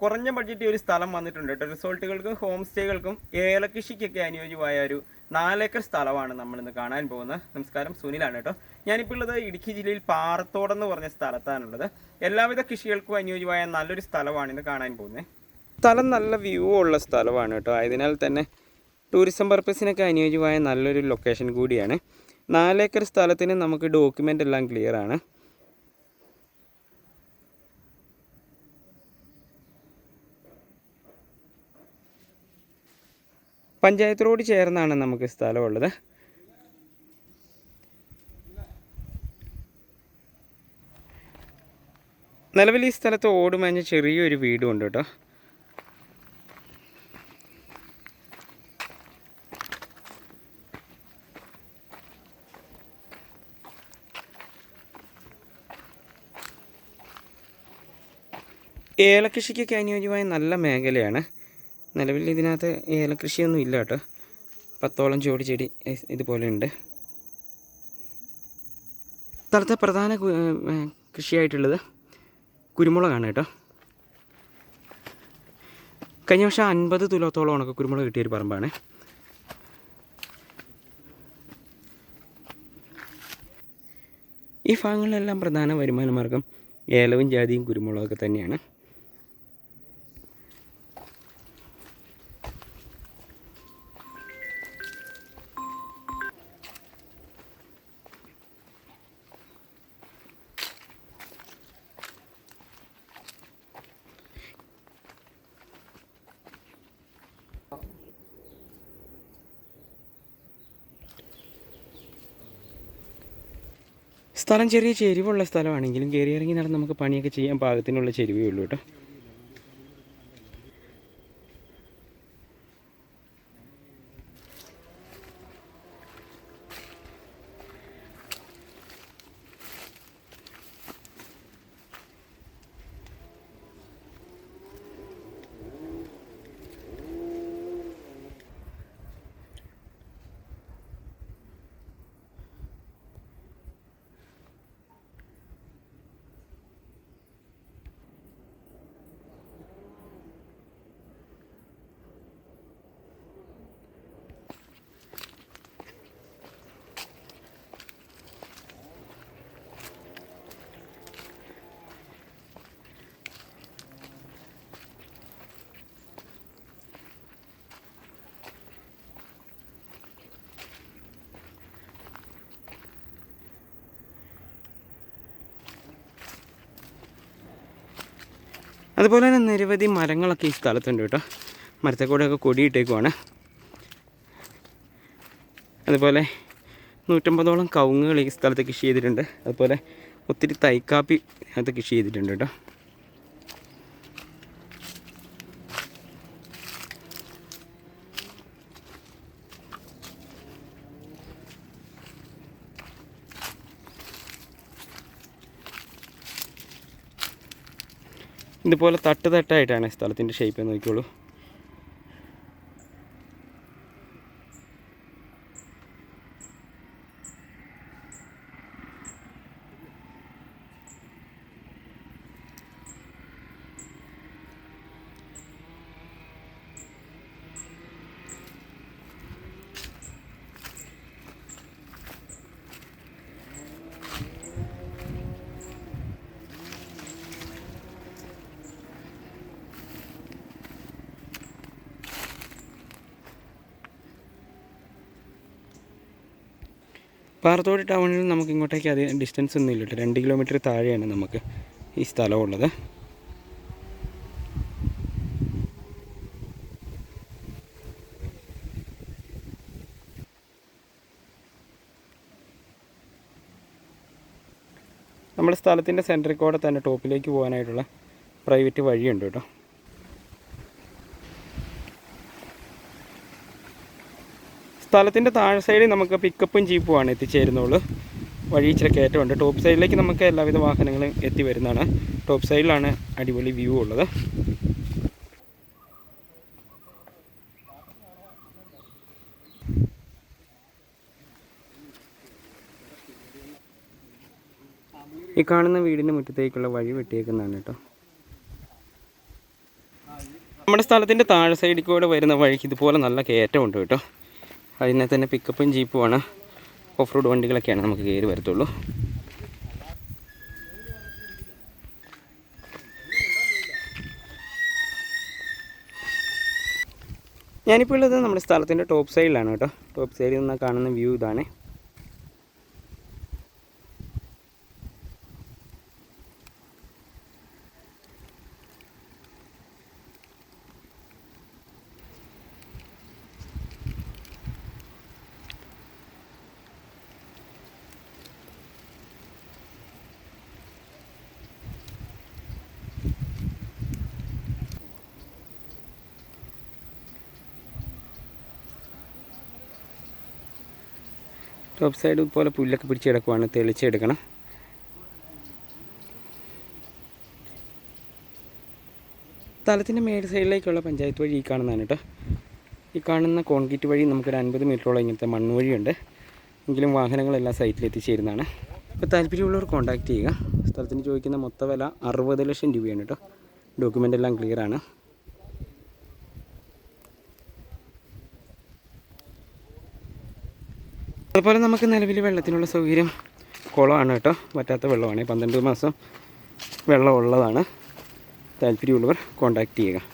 കുറഞ്ഞ ബഡ്ജറ്റിൽ ഒരു സ്ഥലം വന്നിട്ടുണ്ട് കേട്ടോ. റിസോർട്ടുകൾക്കും ഹോം സ്റ്റേകൾക്കും ഏലകൃഷിക്കൊക്കെ അനുയോജ്യമായ ഒരു നാലേക്കർ സ്ഥലമാണ് നമ്മളിന്ന് കാണാൻ പോകുന്നത്. നമസ്കാരം സുനിലാണ് കേട്ടോ. ഞാനിപ്പോൾ ഉള്ളത് ഇടുക്കി ജില്ലയിൽ പാറത്തോടെന്ന് പറഞ്ഞ സ്ഥലത്താണുള്ളത്. എല്ലാവിധ കൃഷികൾക്കും അനുയോജ്യമായ നല്ലൊരു സ്ഥലമാണ് ഇന്ന് കാണാൻ പോകുന്നത്. സ്ഥലം നല്ല വ്യൂ ഉള്ള സ്ഥലമാണ് കേട്ടോ. ആയതിനാൽ തന്നെ ടൂറിസം പർപ്പസിനൊക്കെ അനുയോജ്യമായ നല്ലൊരു ലൊക്കേഷൻ കൂടിയാണ്. നാലേക്കർ സ്ഥലത്തിന് നമുക്ക് ഡോക്യുമെന്റ് എല്ലാം ക്ലിയർ ആണ്. പഞ്ചായത്ത് റോഡ് ചേർന്നാണ് നമുക്ക് സ്ഥലമുള്ളത്. നിലവിൽ ഈ സ്ഥലത്ത് ഓടുമഞ്ഞ ചെറിയൊരു വീടും ഉണ്ട് കേട്ടോ. ഏലകൃഷിക്കൊക്കെ അനുയോജ്യമായ നല്ല മേഖലയാണ്. നിലവിൽ ഇതിനകത്ത് ഏലകൃഷിയൊന്നും ഇല്ല കേട്ടോ. പത്തോളം ചുവട് ചെടി ഇതുപോലെയുണ്ട് സ്ഥലത്തെ പ്രധാന കൃഷിയായിട്ടുള്ളത് കുരുമുളകാണ് കേട്ടോ. കഴിഞ്ഞ വർഷം അൻപത് തുലത്തോളം ഉണക്ക കുരുമുളക് കിട്ടിയൊരു പറമ്പാണ്. ഈ ഭാഗങ്ങളിലെല്ലാം പ്രധാന വരുമാന മാർഗം ഏലവും ജാതിയും കുരുമുളകൊക്കെ തന്നെയാണ്. സ്ഥലം ചെറിയ ചെരിവുള്ള സ്ഥലമാണെങ്കിലും കയറി ഇറങ്ങി നടന്ന് നമുക്ക് പണിയൊക്കെ ചെയ്യാൻ പാകത്തിനുള്ള ചെരുവേ ഉള്ളൂ കേട്ടോ. അതുപോലെ തന്നെ നിരവധി മരങ്ങളൊക്കെ ഈ സ്ഥലത്തുണ്ട് കേട്ടോ. മരത്തെ കൂടെയൊക്കെ കൊടിയിട്ടേക്കുവാണ്. അതുപോലെ നൂറ്റമ്പതോളം കവുങ്ങുകൾ ഈ സ്ഥലത്ത് കൃഷി ചെയ്തിട്ടുണ്ട്. അതുപോലെ ഒത്തിരി തൈക്കാപ്പി അത് കൃഷി ചെയ്തിട്ടുണ്ട് കേട്ടോ. ഇതുപോലെ തട്ട് തട്ടായിട്ടാണ് സ്ഥലത്തിന്റെ ഷേപ്പ് നോക്കിക്കോളൂ. പാറത്തോട് ടൗണിൽ നമുക്ക് ഇങ്ങോട്ടേക്ക് അധികം ഡിസ്റ്റൻസ് ഒന്നും ഇല്ല രണ്ട് കിലോമീറ്റർ താഴെയാണ് നമുക്ക് ഈ സ്ഥലമുള്ളത്. നമ്മുടെ സ്ഥലത്തിന്റെ സെന്ററിൽ കൂടെ തന്നെ ടോപ്പിലേക്ക് പോകാനായിട്ടുള്ള പ്രൈവറ്റ് വഴിയുണ്ട് കേട്ടോ. സ്ഥലത്തിന്റെ താഴെ സൈഡിൽ നമുക്ക് പിക്കപ്പും ജീപ്പുമാണ് എത്തിച്ചേരുന്നുള്ളൂ. വഴി ഇച്ചിരി കയറ്റമുണ്ട്. ടോപ്പ് സൈഡിലേക്ക് നമുക്ക് എല്ലാവിധ വാഹനങ്ങളും എത്തി വരുന്നതാണ്. ടോപ്പ് സൈഡിലാണ് അടിപൊളി വ്യൂ ഉള്ളത്. ഈ കാണുന്ന വീടിന്റെ മുറ്റത്തേക്കുള്ള വഴി വെട്ടിയേക്കുന്നതാണ് കേട്ടോ. നമ്മുടെ സ്ഥലത്തിന്റെ താഴെ സൈഡിൽ കൂടെ വരുന്ന വഴിക്ക് ഇതുപോലെ നല്ല കയറ്റമുണ്ട് കേട്ടോ. അതിനെ തന്നെ പിക്കപ്പും ജീപ്പുമാണ് ഓഫ് റോഡ് വണ്ടികളൊക്കെയാണ് നമുക്ക് കയറി വരത്തുള്ളൂ. ഞാനിപ്പോൾ ഉള്ളത് നമ്മുടെ സ്ഥലത്തിന്റെ ടോപ്പ് സൈഡിലാണ് കേട്ടോ. ടോപ്പ് സൈഡിൽ നിന്ന് കാണുന്ന വ്യൂ ഇതാണ്. ടോപ്പ് സൈഡ് പോലെ പുല്ലൊക്കെ പിടിച്ച് കിടക്കുവാണ്. തെളിച്ചെടുക്കണം സ്ഥലത്തിന്റെ മേൽ സൈഡിലേക്കുള്ള പഞ്ചായത്ത് വഴി ഈ കാണുന്നതാണ് കേട്ടോ. ഈ കാണുന്ന കോൺക്രീറ്റ് വഴി നമുക്കൊരു അൻപത് മീറ്ററോളം ഇങ്ങനത്തെ മണ്ണ് വഴിയുണ്ട് എങ്കിലും വാഹനങ്ങളെല്ലാം സൈറ്റിൽ എത്തിച്ചേരുന്നതാണ് അപ്പോൾ താല്പര്യമുള്ളവർ കോൺടാക്ട് ചെയ്യുക. സ്ഥലത്തിന് ചോദിക്കുന്ന മൊത്ത വില അറുപത് ലക്ഷം രൂപയാണ് കേട്ടോ. ഡോക്യുമെന്റ് എല്ലാം ക്ലിയർ അതുപോലെ നമുക്ക് നിലവിൽ വെള്ളത്തിനുള്ള സൗകര്യം കുളമാണ് കേട്ടോ. പറ്റാത്ത വെള്ളമാണ്. പന്ത്രണ്ട് മാസം വെള്ളം ഉള്ളതാണ് താല്പര്യമുള്ളവർ കോൺടാക്റ്റ് ചെയ്യുക.